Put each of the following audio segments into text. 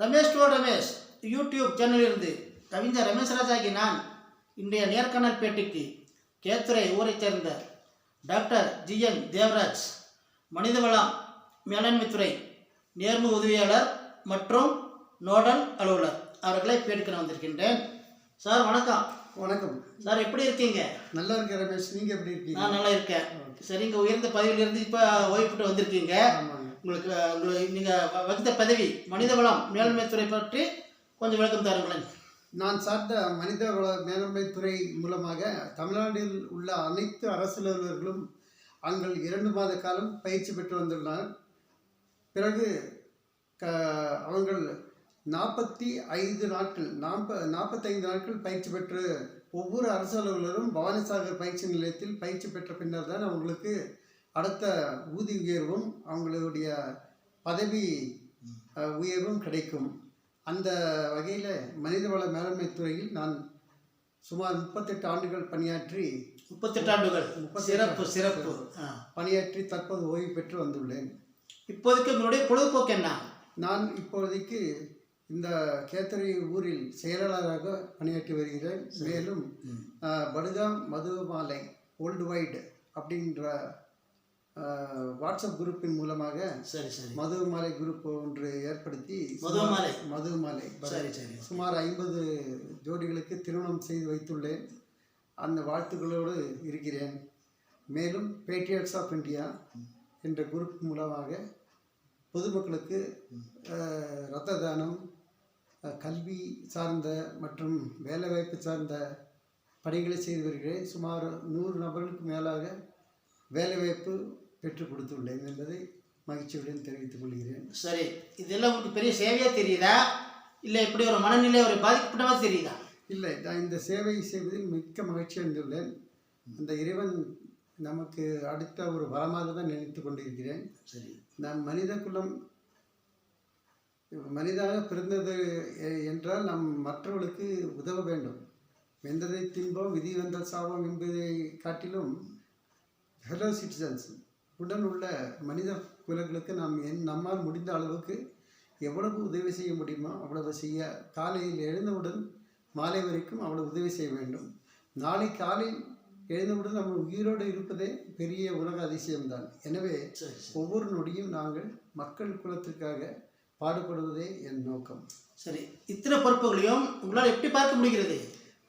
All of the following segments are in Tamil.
ரமேஷ் டோ ரமேஷ் யூடியூப் சேனலிலிருந்து கவிஞர் ரமேஷ் ராஜாகி நான் இன்றைய நேர்காணல் பேட்டிக்கு கேத்துறை ஊரைச் சேர்ந்த டாக்டர் ஜிஎன் தேவராஜ் மனிதவளம் மேலாண்மைத்துறை நேர்மு உதவியாளர் மற்றும் நோடல் அலுவலர். அவர்களை பேட்டிக்க நான் வந்திருக்கின்றேன். சார் வணக்கம். வணக்கம். சார் எப்படி இருக்கீங்க? நல்லா இருக்கேன் ரமேஷ். நீங்க எப்படி இருக்கீங்க? நான் நல்லா இருக்கேன். சரிங்க உயர்ந்த பதவியிலிருந்து இப்போ ஓய்வு பெற்று வந்திருக்கீங்க. ஆமாங்க. உங்களுக்கு உங்களை நீங்கள் வகித்த பதவி மனிதவளம் மேலாண்மைத்துறை பற்றி கொஞ்சம் விளக்கம் தாருங்களேன். நான் சார்ந்த மனித வள மேலாண்மை துறை மூலமாக தமிழ்நாட்டில் உள்ள அனைத்து அரசு அலுவலர்களும் அங்கள் இரண்டு மாத காலம் பயிற்சி பெற்று வந்துள்ளனர் பிறகு க அவங்கள் நாற்பத்தி ஐந்து நாட்கள் நாற்ப நாற்பத்தைந்து நாட்கள் பயிற்சி பெற்று ஒவ்வொரு அரசு அலுவலரும் பவானிசாகர் பயிற்சி நிலையத்தில் பயிற்சி பெற்ற பின்னர் தான் அவங்களுக்கு அடுத்த ஊதி உயர்வும் அவங்களுடைய பதவி உயர்வும் கிடைக்கும். அந்த வகையில் மனிதவள மேலாண்மை துறையில் நான் சுமார் முப்பத்தெட்டு ஆண்டுகள் பணியாற்றி முப்பத்தெட்டு ஆண்டுகள். சிறப்பு சிறப்பு. பணியாற்றி தற்போது ஓய்வு பெற்று வந்துள்ளேன். இப்போதைக்கு உங்களுடைய பொழுதுபோக்கு என்ன? நான் இப்பொழுதைக்கு இந்த கேத்தரி ஊரில் செயலாளராக பணியாற்றி வருகிறேன். மேலும் படுகாம் மதுமாலை வேர்ல்டு வைடு அப்படின்ற வாட்ஸ்அப் குரூப்பின் மூலமாக சரி சரி. மதுமாலை குரூப் ஒன்று ஏற்படுத்தி மதுவமாலை. மதுமாலை சரி சரி சுமார் ஐம்பது ஜோடிகளுக்கு திருமணம் செய்து வைத்துள்ளேன். அந்த வாழ்த்துக்களோடு இருக்கிறேன். மேலும் பேட்ரியாட்ஸ் ஆஃப் இந்தியா என்ற குரூப் மூலமாக பொதுமக்களுக்கு இரத்த தானம் கல்வி சார்ந்த மற்றும் வேலைவாய்ப்பு சார்ந்த பணிகளை செய்து வருகிறேன். சுமார் நூறு நபர்களுக்கு மேலாக வேலைவாய்ப்பு பெற்றுக் கொடுத்துள்ளேன் என்பதை மகிழ்ச்சியுடன் தெரிவித்துக் கொள்கிறேன். சரி இதெல்லாம் உங்களுக்கு பெரிய சேவையாக தெரியுதா? இல்லை இப்படி ஒரு மனநிலை ஒரு பாதிக்கப்பட்ட மாதிரி தெரியுதா? இல்லை நான் இந்த சேவை செய்வதில் மிக்க மகிழ்ச்சி அடைந்துள்ளேன். அந்த இறைவன் நமக்கு அடுத்த ஒரு வரமாக தான் நினைத்து கொண்டிருக்கிறேன். சரி. நாம் மனித குலம் மனிதாக பிறந்தது என்றால் நாம் மற்றவர்களுக்கு உதவ வேண்டும். வெந்ததை தின்போம் விதி வந்தால் சாவோம் என்பதை காட்டிலும் ஹலோ சிட்டிசன்ஸ் உடன் உள்ள மனித குலங்களுக்கு நாம் என் நம்மால் முடிந்த அளவுக்கு எவ்வளவு உதவி செய்ய முடியுமோ அவ்வளவு செய்ய காலையில் எழுந்தவுடன் மாலை வரைக்கும் அவ்வளவு உதவி செய்ய வேண்டும். நாளை காலையில் எழுந்தவுடன் நம்ம உயிரோடு இருப்பதே பெரிய உலக அதிசயம்தான். எனவே ஒவ்வொரு நொடியும் நாங்கள் மக்கள் குலத்திற்காக பாடுபடுவதே என் நோக்கம். சரி இத்தனை பொறுப்புகளையும் உங்களால் எப்படி பார்க்க முடிகிறது?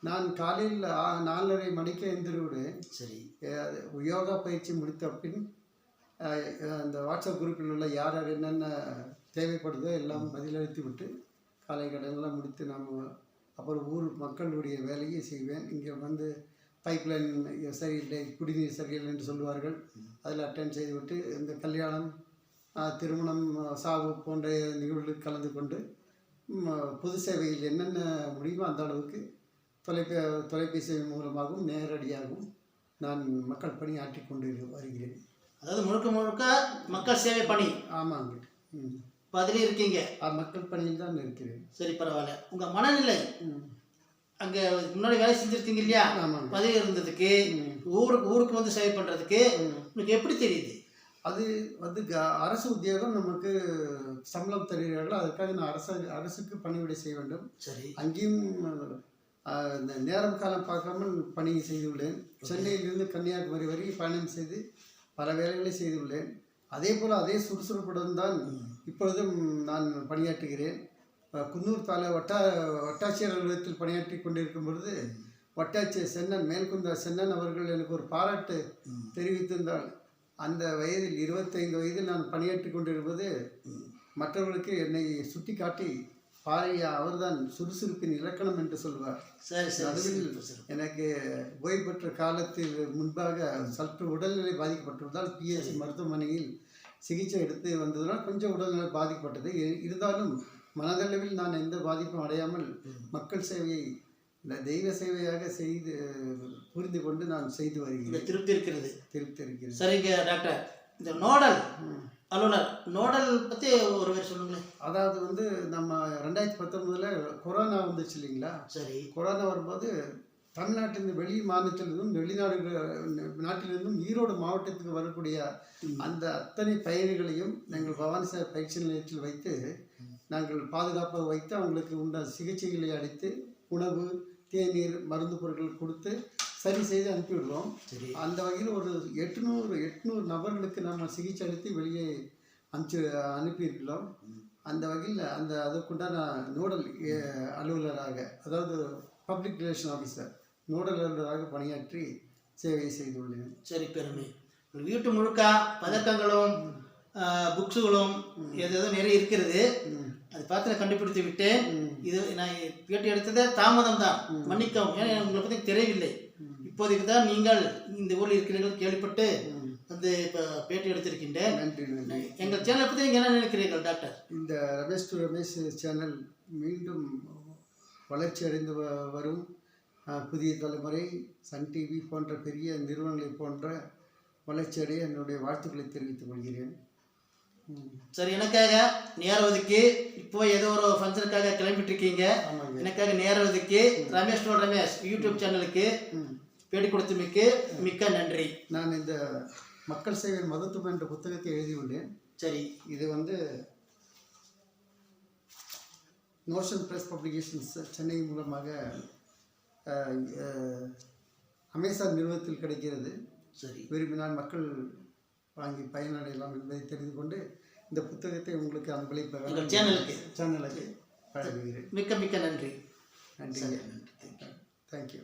நான் காலையில் நாலரை மணிக்கு எழுந்திருவிடுவேன் சரி. யோகா பயிற்சி முடித்த பின் அந்த வாட்ஸ்அப் குரூப்பில் உள்ள யார் யார் என்னென்ன தேவைப்படுதோ எல்லாம் பதிலளித்து விட்டு காலை கடன்லாம் முடித்து நாம் அப்புறம் ஊர் மக்களுடைய வேலையை செய்வேன். இங்கே வந்து பைப்லைன் சரியில்லை குடிநீர் சரியில்லை என்று சொல்லுவார்கள். அதில் அட்டென்ட் செய்துவிட்டு இந்த கல்யாணம் திருமணம் சாவு போன்ற நிகழ்வுகளில் கலந்து கொண்டு பொது சேவையில் என்னென்ன முடியுமோ அந்த அளவுக்கு தொலைபே தொலைபேசி மூலமாகவும் நேரடியாகவும் நான் மக்கள் பணி ஆற்றி கொண்டு வருகிறேன். அதாவது முழுக்க முழுக்க மக்கள் சேவை பணி. ஆமாங்க. ம். இப்போ அதிலே இருக்கீங்க. மக்கள் பணியில் தான் இருக்கிறேன். சரி பரவாயில்ல. உங்கள் மனநிலை. அங்கே முன்னாடி வேலை செஞ்சுருக்கீங்க இல்லையா? பதவி இருந்ததுக்கு. ஊருக்கு ஊருக்கு வந்து சேவை பண்ணுறதுக்கு. உங்களுக்கு எப்படி தெரியுது? அது வந்து அரசு உத்தியோகம் நமக்கு சம்பளம் தருகிறார்கள். அதற்காக நான் அரசு அரசுக்கு பணிவிடை செய்ய வேண்டும். சரி. அங்கேயும் இந்த நேரம் காலம் பார்க்காமல் பணி செய்துள்ளேன் சென்னையிலிருந்து கன்னியாகுமரி வரை பயணம் செய்து பல வேலைகளை செய்துள்ளேன். அதே போல் அதே சுறுசுறுப்புடன் தான் இப்பொழுதும் நான் பணியாற்றுகிறேன். குன்னூர் தால வட்டா வட்டாட்சியர் அலுவலகத்தில் பணியாற்றி கொண்டிருக்கும் பொழுது வட்டாட்சியர் சென்னன் மேல்குந்தா சென்னன் அவர்கள் எனக்கு ஒரு பாராட்டு தெரிவித்திருந்தால் அந்த வயதில் இருபத்தைந்து வயதில் நான் பணியாற்றி கொண்டிருப்பது மற்றவர்களுக்கு என்னை சுட்டி காட்டி பாறையா அவர்தான் சுறுசுறுப்பின் இலக்கணம் என்று சொல்வார். சரி சரி நடுவில். எனக்கு ஓய்வு பெற்ற காலத்தில் முன்பாக சற்று உடல்நிலை பாதிக்கப்பட்டிருந்தால் பிஎஸ்சி மருத்துவமனையில் சிகிச்சை எடுத்து வந்ததனால் கொஞ்சம் உடல்நிலை பாதிக்கப்பட்டது. இருந்தாலும் மனதளவில் நான் எந்த பாதிப்பும் அடையாமல் மக்கள் சேவையை இந்த தெய்வ சேவையாக செய்து புரிந்து கொண்டு நான் செய்து வருகிறேன். திருப்தி இருக்கிறது. திருப்தி இருக்கிறேன் சரிங்க டாக்டர். இந்த நோடல். அலுவலர் நோடல் பற்றி ஒரு பேர் சொல்லுங்களேன். அதாவது வந்து நம்ம ரெண்டாயிரத்தி பத்தொன்பதில் கொரோனா வந்துச்சு இல்லைங்களா? சரி. கொரோனா வரும்போது தமிழ்நாட்டின் வெளி மாநிலத்திலிருந்தும் வெளிநாடுகள் நாட்டிலிருந்தும் ஈரோடு மாவட்டத்துக்கு வரக்கூடிய அந்த அத்தனை பயணிகளையும் எங்கள் பவானி சார் பயிற்சி நிலையத்தில் வைத்து நாங்கள் பாதுகாப்பாக வைத்து அவங்களுக்கு உண்டான சிகிச்சைகளை அளித்து உணவு தேநீர் மருந்து பொருட்கள் கொடுத்து சரி செய்து அனுப்பிவிடுறோம். சரி. அந்த வகையில் ஒரு எட்நூறு எட்நூறு நபர்களுக்கு நம்ம சிகிச்சை அளித்து வெளியே அனுப்பிச்சு அனுப்பியிருக்கிறோம். அந்த வகையில் அந்த அதற்குண்டான நோடல் அலுவலராக அதாவது பப்ளிக் ரிலேஷன் ஆஃபீஸர் நோடல் அலுவலராக பணியாற்றி சேவை செய்துள்ளேன். சரி பெருமை. வீட்டு முழுக்க பதக்கங்களும் புக்ஸுகளும் ஏதோ நிறைய இருக்கிறது. அது பார்த்து கண்டுபிடித்து விட்டேன். ம். இது நான் பேட்டி எடுத்ததே தாமதம் தான் மன்னிக்கவும். ஏன்னா உங்களை பற்றி தெரியவில்லை. இப்போதைக்கு தான் நீங்கள் இந்த ஊரில் இருக்கிறீர்கள் கேள்விப்பட்டு. வந்து இப்போ பேட்டி எடுத்திருக்கின்றேன். நன்றி நன்றி. எங்கள் சேனலை பற்றி நீங்கள் என்ன நினைக்கிறீர்கள் டாக்டர் இந்த ரமேஷ் டு ரமேஷ் சேனல் மீண்டும் வளர்ச்சி அடைந்து வரும். புதிய தலைமுறை சன் டிவி போன்ற பெரிய நிறுவனங்களை போன்ற வளர்ச்சி அடைய என்னுடைய வாழ்த்துக்களை தெரிவித்துக் கொள்கிறேன். சரி எனக்காக நேரம் ஒதுக்கி இப்போ ஏதோ ஒரு ஃபங்க்ஷனுக்காக கிளம்பிட்டு இருக்கீங்க. எனக்காக நேரம் ஒதுக்கி ரமேஷ் ரமேஷ் யூடியூப் சேனலுக்கு ம். பேட்டி கொடுத்தமைக்கு மிக்க நன்றி. நான் இந்த மக்கள் சேவை மதத்துவம் என்ற புத்தகத்தை எழுதியுள்ளேன். சரி. இது வந்து நோஷன் ப்ரெஸ் பப்ளிகேஷன்ஸ் சென்னை மூலமாக அமேசான் நிறுவனத்தில் கிடைக்கிறது. சரி. விரும்பினால் மக்கள் வாங்கி பயனடையலாம் என்பதை தெரிந்து கொண்டு இந்த புத்தகத்தை உங்களுக்கு அன்பளிப்ப சேனலுக்கு. சேனலுக்கு வழங்குகிறேன். மிக்க மிக்க நன்றி. நன்றி. நன்றி தேங்க்யூ